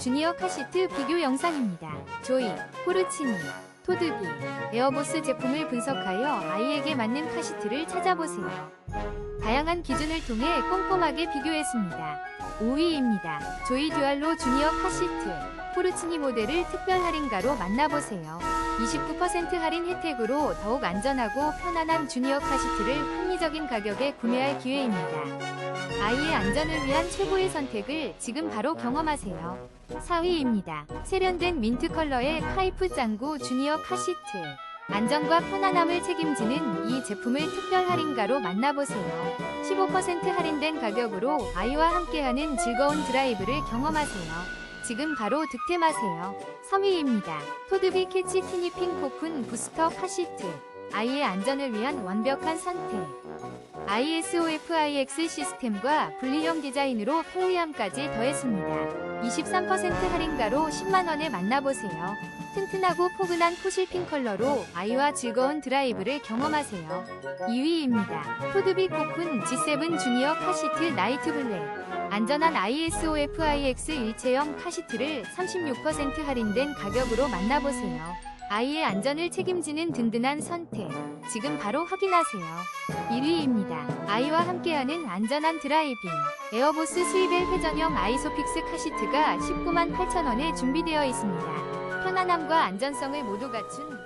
주니어 카시트 비교 영상입니다. 조이, 포르치니, 토드비, 에어보스 제품을 분석하여 아이에게 맞는 카시트를 찾아보세요. 다양한 기준을 통해 꼼꼼하게 비교했습니다. 5위입니다. 조이 듀알로 주니어 카시트, 포르치니 모델을 특별 할인가로 만나보세요. 29% 할인 혜택으로 더욱 안전하고 편안한 주니어 카시트를 합리적인 가격에 구매할 기회입니다. 아이의 안전을 위한 최고의 선택을 지금 바로 경험하세요. 4위입니다. 세련된 민트 컬러의 카이프 짱구 주니어 카시트. 안전과 편안함을 책임지는 이 제품을 특별 할인가로 만나보세요. 15% 할인된 가격으로 아이와 함께하는 즐거운 드라이브를 경험하세요. 지금 바로 득템하세요. 3위입니다. 토드비 캐치 티니핑 코쿤 부스터 카시트. 아이의 안전을 위한 완벽한 선택. ISOFIX 시스템과 분리형 디자인으로 편리함까지 더했습니다. 23% 할인가로 10만원에 만나보세요. 튼튼하고 포근한 포실핑 컬러로 아이와 즐거운 드라이브를 경험하세요. 2위입니다. 토드비 코쿤 G7 주니어 카시트 나이트 블랙. 안전한 ISOFIX 일체형 카시트를 36% 할인된 가격으로 만나보세요. 아이의 안전을 책임지는 든든한 선택. 지금 바로 확인하세요. 1위입니다. 아이와 함께하는 안전한 드라이빙. 에어보스 스위벨 회전형 아이소픽스 카시트가 19만 8천원에 준비되어 있습니다. 편안함과 안전성을 모두 갖춘